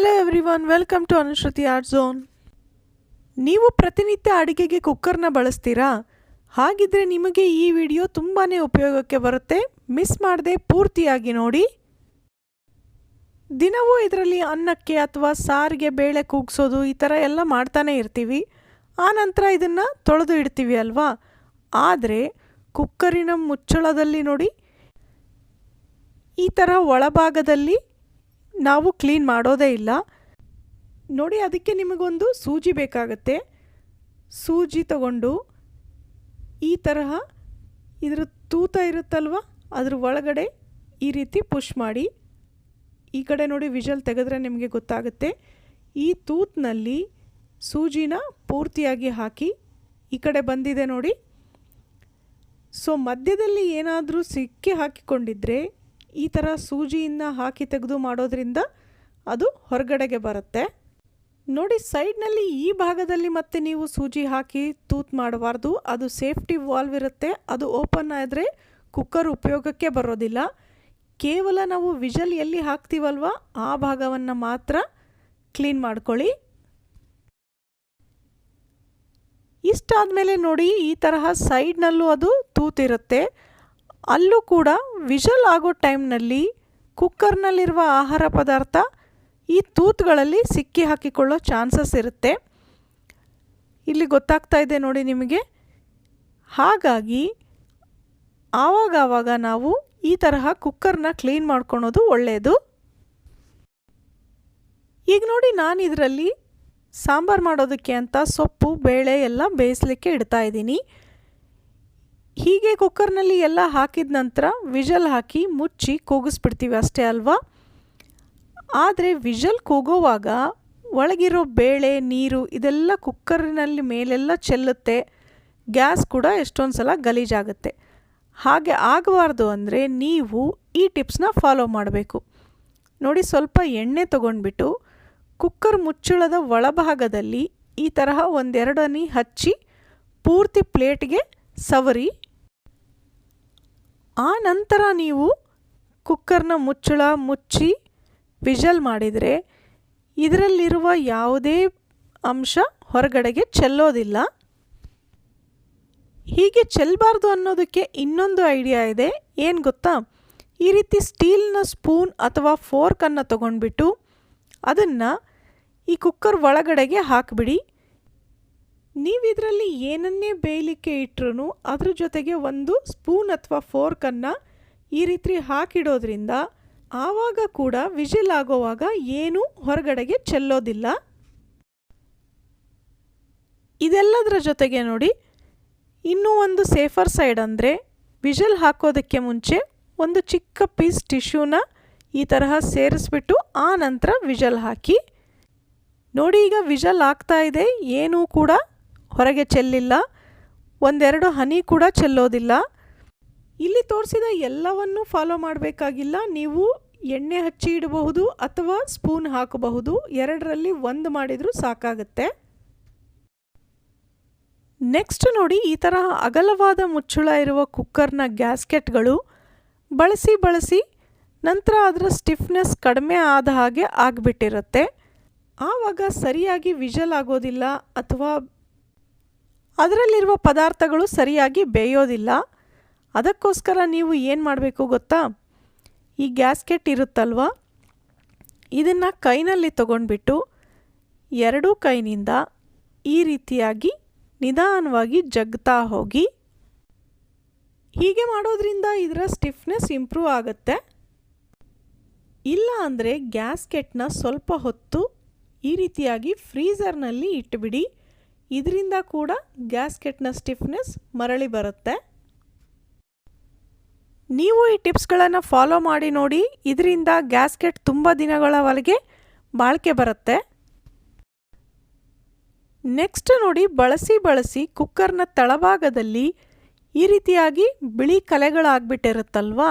Hello everyone welcome to Anushruti art zone ನೀವು ಪ್ರತಿನಿತ್ಯ ಅಡುಗೆಗೆ ಕುಕ್ಕರ್ನ ಬಳಸ್ತೀರಾ? ಹಾಗಿದ್ರೆ ನಿಮಗೆ ಈ ವಿಡಿಯೋ ತುಂಬಾ ಉಪಯೋಗಕ್ಕೆ ಬರುತ್ತೆ. ಮಿಸ್ ಮಾಡದೆ ಪೂರ್ತಿಯಾಗಿ ನೋಡಿ. ದಿನವೂ ಇದರಲ್ಲಿ ಅನ್ನಕ್ಕೆ ಅಥವಾ ಸಾರಿಗೆ ಬೇಳೆ ಕೂಗಿಸೋದು ಈ ಥರ ಎಲ್ಲ ಮಾಡ್ತಾನೆ ಇರ್ತೀವಿ. ಆ ನಂತರ ಇದನ್ನು ತೊಳೆದು ಇಡ್ತೀವಿ ಅಲ್ವಾ? ಆದರೆ ಕುಕ್ಕರಿನ ಮುಚ್ಚಳದಲ್ಲಿ ನೋಡಿ, ಈ ಥರ ಒಳಭಾಗದಲ್ಲಿ ನಾವು ಕ್ಲೀನ್ ಮಾಡೋದೇ ಇಲ್ಲ. ನೋಡಿ, ಅದಕ್ಕೆ ನಿಮಗೊಂದು ಸೂಜಿ ಬೇಕಾಗತ್ತೆ. ಸೂಜಿ ತಗೊಂಡು ಈ ತರಹ ಇದರ ತೂತ ಇರುತ್ತಲ್ವ, ಅದ್ರ ಒಳಗಡೆ ಈ ರೀತಿ ಪುಷ್ ಮಾಡಿ. ಈ ಕಡೆ ನೋಡಿ ವಿಷಲ್ ತೆಗೆದ್ರೆ ನಿಮಗೆ ಗೊತ್ತಾಗುತ್ತೆ. ಈ ತೂತ್ನಲ್ಲಿ ಸೂಜಿನ ಪೂರ್ತಿಯಾಗಿ ಹಾಕಿ ಈ ಕಡೆ ಬಂದಿದೆ ನೋಡಿ. ಸೊ ಮಧ್ಯದಲ್ಲಿ ಏನಾದರೂ ಸಿಕ್ಕಿ ಹಾಕಿಕೊಂಡಿದ್ರೆ ಈ ಥರ ಸೂಜಿಯಿಂದ ಹಾಕಿ ತೆಗೆದು ಮಾಡೋದ್ರಿಂದ ಅದು ಹೊರಗಡೆಗೆ ಬರುತ್ತೆ. ನೋಡಿ, ಸೈಡ್ನಲ್ಲಿ ಈ ಭಾಗದಲ್ಲಿ ಮತ್ತೆ ನೀವು ಸೂಜಿ ಹಾಕಿ ತೂತ್ ಮಾಡಬಾರ್ದು. ಅದು ಸೇಫ್ಟಿ ವಾಲ್ವ್ ಇರುತ್ತೆ. ಅದು ಓಪನ್ ಆದರೆ ಕುಕ್ಕರ್ ಉಪಯೋಗಕ್ಕೆ ಬರೋದಿಲ್ಲ. ಕೇವಲ ನಾವು ವಿಜಲ್ ಎಲ್ಲಿ ಹಾಕ್ತೀವಲ್ವ, ಆ ಭಾಗವನ್ನು ಮಾತ್ರ ಕ್ಲೀನ್ ಮಾಡ್ಕೊಳ್ಳಿ. ಇಷ್ಟಾದಮೇಲೆ ನೋಡಿ, ಈ ತರಹ ಸೈಡ್ನಲ್ಲೂ ಅದು ತೂತಿರುತ್ತೆ ಅಲ್ಲೂ ಕೂಡ ವಿಷಲ್ ಆಗೋ ಟೈಮ್ನಲ್ಲಿ ಕುಕ್ಕರ್ನಲ್ಲಿರುವ ಆಹಾರ ಪದಾರ್ಥ ಈ ತೂತುಗಳಲ್ಲಿ ಸಿಕ್ಕಿ ಹಾಕಿಕೊಳ್ಳೋ ಚಾನ್ಸಸ್ ಇರುತ್ತೆ. ಇಲ್ಲಿ ಗೊತ್ತಾಗ್ತಾ ಇದೆ ನೋಡಿ ನಿಮಗೆ. ಹಾಗಾಗಿ ಆವಾಗ ಆವಾಗ ನಾವು ಈ ತರಹ ಕುಕ್ಕರ್ನ ಕ್ಲೀನ್ ಮಾಡ್ಕೊಳೋದು ಒಳ್ಳೆಯದು ಈಗ ನೋಡಿ ನಾನು ಇದರಲ್ಲಿ ಸಾಂಬಾರು ಮಾಡೋದಕ್ಕೆ ಅಂತ ಸೊಪ್ಪು, ಬೇಳೆ ಎಲ್ಲ ಬೇಯಿಸ್ಲಿಕ್ಕೆ ಇಡ್ತಾ ಇದ್ದೀನಿ. ಹೀಗೆ ಕುಕ್ಕರ್ನಲ್ಲಿ ಎಲ್ಲ ಹಾಕಿದ ನಂತರ ವಿಜಲ್ ಹಾಕಿ ಮುಚ್ಚಿ ಕೂಗಿಸ್ಬಿಡ್ತೀವಿ ಅಷ್ಟೇ ಅಲ್ವಾ? ಆದರೆ ವಿಜಲ್ ಕೂಗೋವಾಗ ಒಳಗಿರೋ ಬೇಳೆ, ನೀರು ಇದೆಲ್ಲ ಕುಕ್ಕರ್ನಲ್ಲಿ ಮೇಲೆಲ್ಲ ಚೆಲ್ಲುತ್ತೆ. ಗ್ಯಾಸ್ ಕೂಡ ಎಷ್ಟೊಂದು ಸಲ ಗಲೀಜಾಗುತ್ತೆ. ಹಾಗೆ ಆಗಬಾರ್ದು ಅಂದರೆ ನೀವು ಈ ಟಿಪ್ಸ್ನ ಫಾಲೋ ಮಾಡಬೇಕು. ನೋಡಿ ಸ್ವಲ್ಪ ಎಣ್ಣೆ ತಗೊಂಡ್ಬಿಟ್ಟು ಕುಕ್ಕರ್ ಮುಚ್ಚಳದ ಒಳಭಾಗದಲ್ಲಿ ಈ ತರಹ ಒಂದೆರಡನಿ ಹಚ್ಚಿ ಪೂರ್ತಿ ಪ್ಲೇಟ್ಗೆ ಸವರಿ. ಆ ನಂತರ ನೀವು ಕುಕ್ಕರ್ನ ಮುಚ್ಚಳ ಮುಚ್ಚಿ ವಿಜಲ್ ಮಾಡಿದರೆ ಇದರಲ್ಲಿರುವ ಯಾವುದೇ ಅಂಶ ಹೊರಗಡೆಗೆ ಚೆಲ್ಲೋದಿಲ್ಲ. ಹೀಗೆ ಚೆಲ್ಲಬಾರ್ದು ಅನ್ನೋದಕ್ಕೆ ಇನ್ನೊಂದು ಐಡಿಯಾ ಇದೆ. ಏನು ಗೊತ್ತಾ? ಈ ರೀತಿ ಸ್ಟೀಲ್ನ ಸ್ಪೂನ್ ಅಥವಾ ಫೋರ್ಕನ್ನು ತಗೊಂಡ್ಬಿಟ್ಟು ಅದನ್ನು ಈ ಕುಕ್ಕರ್ ಒಳಗಡೆಗೆ ಹಾಕಿಬಿಡಿ. ನೀವು ಇದರಲ್ಲಿ ಏನನ್ನೇ ಬೇಯಲಿಕ್ಕೆ ಇಟ್ಟರು ಅದ್ರ ಜೊತೆಗೆ ಒಂದು ಸ್ಪೂನ್ ಅಥವಾ ಫೋರ್ಕನ್ನು ಈ ರೀತಿ ಹಾಕಿಡೋದ್ರಿಂದ ಆವಾಗ ಕೂಡ ವಿಜಿಲ್ ಆಗೋವಾಗ ಏನೂ ಹೊರಗಡೆಗೆ ಚೆಲ್ಲೋದಿಲ್ಲ. ಇದೆಲ್ಲದರ ಜೊತೆಗೆ ನೋಡಿ, ಇನ್ನೂ ಒಂದು ಸೇಫರ್ ಸೈಡ್ ಅಂದರೆ ವಿಷಲ್ ಹಾಕೋದಕ್ಕೆ ಮುಂಚೆ ಒಂದು ಚಿಕ್ಕ ಪೀಸ್ ಟಿಶ್ಯೂನ ಈ ತರಹ ಸೇರಿಸ್ಬಿಟ್ಟು ಆ ನಂತರ ವಿಷಲ್ ಹಾಕಿ. ನೋಡಿ ಈಗ ವಿಷಲ್ ಆಗ್ತಾ ಇದೆ, ಏನೂ ಕೂಡ ಹೊರಗೆ ಚೆಲ್ಲಿಲ್ಲ. ಒಂದೆರಡು ಹನಿ ಕೂಡ ಚೆಲ್ಲೋದಿಲ್ಲ. ಇಲ್ಲಿ ತೋರಿಸಿದ ಎಲ್ಲವನ್ನೂ ಫಾಲೋ ಮಾಡಬೇಕಾಗಿಲ್ಲ. ನೀವು ಎಣ್ಣೆ ಹಚ್ಚಿ ಇಡಬಹುದು ಅಥವಾ ಸ್ಪೂನ್ ಹಾಕಬಹುದು. ಎರಡರಲ್ಲಿ ಒಂದು ಮಾಡಿದರೂ ಸಾಕಾಗುತ್ತೆ. ನೆಕ್ಸ್ಟ್ ನೋಡಿ ಈ ಥರ ಅಗಲವಾದ ಮುಚ್ಚುಳ ಇರುವ ಕುಕ್ಕರ್ನ ಗ್ಯಾಸ್ಕೆಟ್ಗಳು ಬಳಸಿ ಬಳಸಿ ನಂತರ ಅದರ ಸ್ಟಿಫ್ನೆಸ್ ಕಡಿಮೆ ಆದ ಹಾಗೆ ಆಗಿಬಿಟ್ಟಿರುತ್ತೆ. ಆವಾಗ ಸರಿಯಾಗಿ ವಿಜಲ್ ಆಗೋದಿಲ್ಲ ಅಥವಾ ಅದರಲ್ಲಿರುವ ಪದಾರ್ಥಗಳು ಸರಿಯಾಗಿ ಬೇಯೋದಿಲ್ಲ. ಅದಕ್ಕೋಸ್ಕರ ನೀವು ಏನು ಮಾಡಬೇಕು ಗೊತ್ತಾ? ಈ ಗ್ಯಾಸ್ಕೆಟ್ ಇರುತ್ತಲ್ವ? ಇದನ್ನು ಕೈನಲ್ಲಿ ತಗೊಂಡ್ಬಿಟ್ಟು ಎರಡೂ ಕೈನಿಂದ ಈ ರೀತಿಯಾಗಿ ನಿಧಾನವಾಗಿ ಜಗ್ತಾ ಹೋಗಿ, ಹೀಗೆ ಮಾಡೋದ್ರಿಂದ ಇದರ ಸ್ಟಿಫ್ನೆಸ್ ಇಂಪ್ರೂವ್ ಆಗುತ್ತೆ. ಇಲ್ಲ ಅಂದರೆ ಗ್ಯಾಸ್ಕೆಟ್ನ ಸ್ವಲ್ಪ ಹೊತ್ತು ಈ ರೀತಿಯಾಗಿ ಫ್ರೀಝರ್ನಲ್ಲಿ ಇಟ್ಟುಬಿಡಿ ಇದರಿಂದ ಕೂಡ ಗ್ಯಾಸ್ಕೆಟ್ನ ಸ್ಟಿಫ್ನೆಸ್ ಮರಳಿ ಬರುತ್ತೆ. ನೀವು ಈ ಟಿಪ್ಸ್ಗಳನ್ನು ಫಾಲೋ ಮಾಡಿ ನೋಡಿ, ಇದರಿಂದ ಗ್ಯಾಸ್ಕೆಟ್ ತುಂಬ ದಿನಗಳವರೆಗೆ ಬಾಳಿಕೆ ಬರುತ್ತೆ. ನೆಕ್ಸ್ಟ್ ನೋಡಿ, ಬಳಸಿ ಬಳಸಿ ಕುಕ್ಕರ್ನ ತಳಭಾಗದಲ್ಲಿ ಈ ರೀತಿಯಾಗಿ ಬಿಳಿ ಕಲೆಗಳಾಗ್ಬಿಟ್ಟಿರುತ್ತಲ್ವಾ?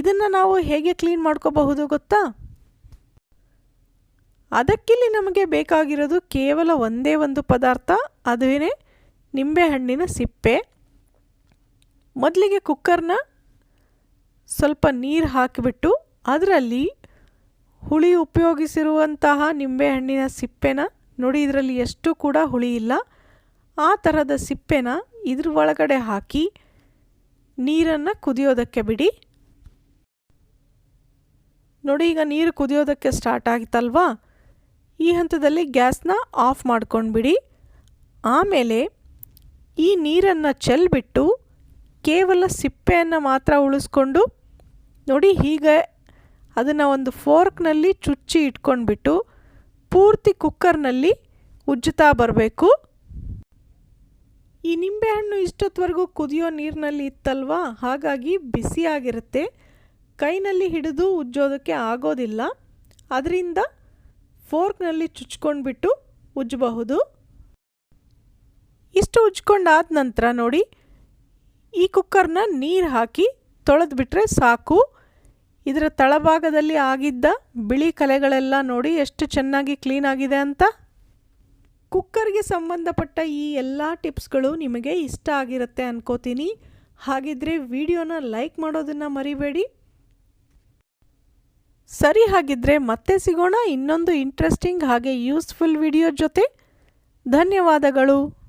ಇದನ್ನು ನಾವು ಹೇಗೆ ಕ್ಲೀನ್ ಮಾಡ್ಕೋಬಹುದು ಗೊತ್ತಾ? ಅದಕ್ಕಿಲ್ಲಿ ನಮಗೆ ಬೇಕಾಗಿರೋದು ಕೇವಲ ಒಂದೇ ಒಂದು ಪದಾರ್ಥ ಅದುವೇ ನಿಂಬೆಹಣ್ಣಿನ ಸಿಪ್ಪೆ. ಮೊದಲಿಗೆ ಕುಕ್ಕರ್ನ ಸ್ವಲ್ಪ ನೀರು ಹಾಕಿಬಿಟ್ಟು ಅದರಲ್ಲಿ ಹುಳಿ ಉಪಯೋಗಿಸಿರುವಂತಹ ನಿಂಬೆಹಣ್ಣಿನ ಸಿಪ್ಪೆನ, ನೋಡಿ ಇದರಲ್ಲಿ ಎಷ್ಟು ಕೂಡ ಹುಳಿ ಇಲ್ಲ. ಆ ಥರದ ಸಿಪ್ಪೆನ ಇದ್ರ ಒಳಗಡೆ ಹಾಕಿ ನೀರನ್ನು ಕುದಿಯೋದಕ್ಕೆ ಬಿಡಿ. ನೋಡಿ ಈಗ ನೀರು ಕುದಿಯೋದಕ್ಕೆ ಸ್ಟಾರ್ಟ್ ಆಗಿತ್ತಲ್ವಾ ಈ ಹಂತದಲ್ಲಿ ಗ್ಯಾಸ್ನ ಆಫ್ ಮಾಡ್ಕೊಂಡ್ಬಿಡಿ. ಆಮೇಲೆ ಈ ನೀರನ್ನು ಚೆಲ್ಬಿಟ್ಟು ಕೇವಲ ಸಿಪ್ಪೆಯನ್ನು ಮಾತ್ರ ಉಳಿಸ್ಕೊಂಡು ನೋಡಿ ಹೀಗೆ ಅದನ್ನು ಒಂದು ಫೋರ್ಕ್ನಲ್ಲಿ ಚುಚ್ಚಿ ಇಟ್ಕೊಂಡ್ಬಿಟ್ಟು ಪೂರ್ತಿ ಕುಕ್ಕರ್ನಲ್ಲಿ ಉಜ್ಜುತ್ತಾ ಬರಬೇಕು. ಈ ನಿಂಬೆಹಣ್ಣು ಇಷ್ಟೊತ್ತವರೆಗೂ ಕುದಿಯೋ ನೀರಿನಲ್ಲಿ ಇತ್ತಲ್ವಾ? ಹಾಗಾಗಿ ಬಿಸಿಯಾಗಿರುತ್ತೆ. ಕೈನಲ್ಲಿ ಹಿಡಿದು ಉಜ್ಜೋದಕ್ಕೆ ಆಗೋದಿಲ್ಲ. ಅದರಿಂದ ಫೋರ್ಕ್ನಲ್ಲಿ ಚುಚ್ಕೊಂಡ್ಬಿಟ್ಟು ಉಜ್ಜಬಹುದು. ಇಷ್ಟು ಉಜ್ಕೊಂಡಾದ ನಂತರ ನೋಡಿ, ಈ ಕುಕ್ಕರ್ನ ನೀರು ಹಾಕಿ ತೊಳೆದ್ಬಿಟ್ರೆ ಸಾಕು. ಇದರ ತಳಭಾಗದಲ್ಲಿ ಆಗಿದ್ದ ಬಿಳಿ ಕಲೆಗಳೆಲ್ಲ ನೋಡಿ ಎಷ್ಟು ಚೆನ್ನಾಗಿ ಕ್ಲೀನ್ ಆಗಿದೆ ಅಂತ. ಕುಕ್ಕರ್ಗೆ ಸಂಬಂಧಪಟ್ಟ ಈ ಎಲ್ಲ ಟಿಪ್ಸ್ಗಳು ನಿಮಗೆ ಇಷ್ಟ ಆಗಿರುತ್ತೆ ಅನ್ಕೋತೀನಿ. ಹಾಗಿದ್ರೆ ವಿಡಿಯೋನ ಲೈಕ್ ಮಾಡೋದನ್ನು ಮರಿಬೇಡಿ. ಸರಿ ಹಾಗಿದ್ರೆ ಮತ್ತೆ ಸಿಗೋಣ ಇನ್ನೊಂದು ಇಂಟ್ರೆಸ್ಟಿಂಗ್ ಹಾಗೆ ಯೂಸ್ಫುಲ್ ವಿಡಿಯೋ ಜೊತೆ. ಧನ್ಯವಾದಗಳು.